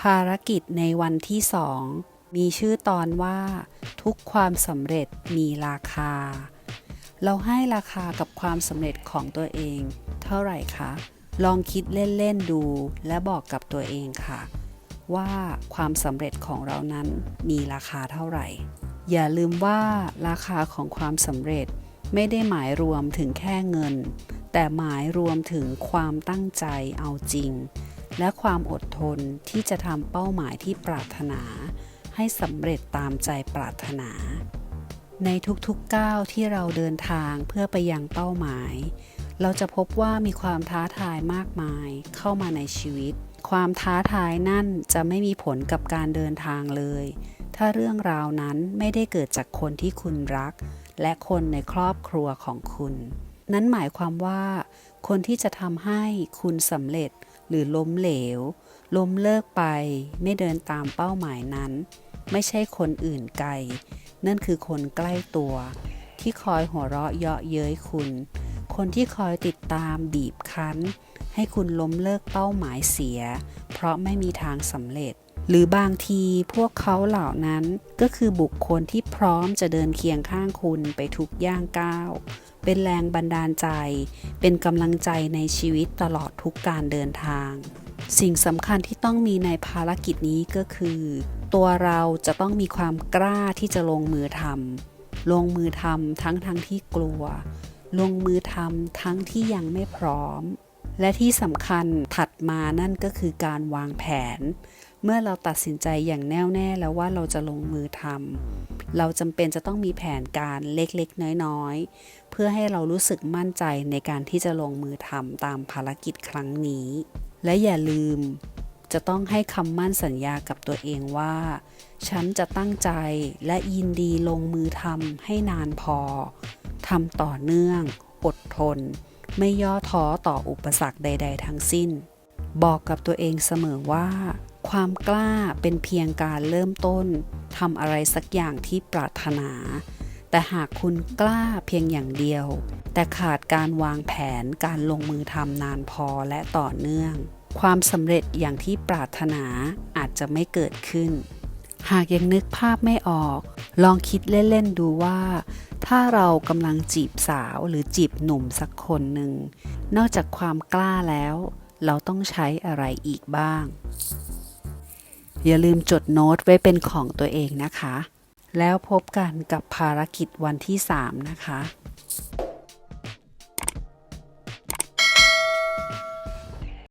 ภารกิจในวันที่สองมีชื่อตอนว่า ทุกความสำเร็จมีราคา เราให้ราคากับความสำเร็จของตัวเอง เท่าไหร่คะ ลองคิดเล่น ๆ ดูและบอกกับตัวเองค่ะ ว่าความสำเร็จของเรานั้นมีราคาเท่าไหร่ อย่าลืมว่าราคาของความสำเร็จไม่ได้หมายรวมถึงแค่เงิน แต่หมายรวมถึงความตั้งใจเอาจริง และความอดทนที่จะทำเป้าหมายที่ปรารถนา ให้สำเร็จตามใจปรารถนา ในทุกๆก้าวที่เราเดินทางเพื่อไปยังเป้าหมาย เราจะพบว่ามีความท้าทายมากมายเข้ามาในชีวิต ความท้าทายนั่นจะไม่มีผลกับการเดินทางเลย ถ้าเรื่องราวนั้นไม่ได้เกิดจากคนที่คุณรัก และคนในครอบครัวของคุณ นั้นหมายความว่า คนที่จะทำให้คุณสำเร็จ หรือล้มเหลว ล้มเลิกไป ไม่เดินตามเป้าหมายนั้น ไม่ใช่คนอื่นไกล นั่นคือคนใกล้ตัว ที่คอยหัวเราะเยาะเย้ยคุณ คนที่คอยติดตามบีบคั้น ให้คุณล้มเลิกเป้าหมายเสีย เพราะไม่มีทางสำเร็จ หรือบางทีพวกเขาเหล่านั้นก็คือบุคคลที่พร้อมจะเดินเคียงข้างคุณไปทุกย่างก้าว เป็นแรงบันดาลใจ เป็นกำลังใจในชีวิตตลอดทุกการเดินทาง สิ่งสำคัญที่ต้องมีในภารกิจนี้ก็คือ ตัวเราจะต้องมีความกล้าที่จะลงมือทำลงมือทำทั้งทั้งที่กลัว ลงมือทำทั้งที่ยังไม่พร้อม และที่สำคัญถัดมานั่นก็คือการวางแผน เมื่อเราตัดสินใจอย่างแน่วแน่แล้วว่าเราจะลงมือทำเราจำเป็นจะต้องมีแผนการเล็กๆ น้อยๆ เพื่อให้เรารู้สึกมั่นใจในการที่จะลงมือทำตามภารกิจครั้งนี้ และอย่าลืมจะต้องให้คำมั่นสัญญากับตัวเองว่า ฉันจะตั้งใจและยินดีลงมือทำให้นานพอทำต่อเนื่อง อดทน ไม่ย่อท้อต่ออุปสรรคใด ๆ ทั้งสิ้น บอกกับตัวเองเสมอว่า ความกล้าเป็นเพียงการเริ่มต้นทำอะไรสักอย่างที่ปรารถนา แต่หากคุณกล้าเพียงอย่างเดียว แต่ขาดการวางแผนการลงมือทำนานพอและต่อเนื่อง ความสำเร็จอย่างที่ปรารถนาอาจจะไม่เกิดขึ้น หากยังนึกภาพไม่ออก ลองคิดเล่น ๆ ดูว่า ถ้าเรากำลังจีบสาวหรือจีบหนุ่มสักคนหนึ่ง นอกจากความกล้าแล้ว เราต้องใช้อะไรอีกบ้าง อย่าลืมจดโน้ตไว้เป็นของตัวเองนะคะ แล้วพบกันกับภารกิจวันที่ 3 นะคะ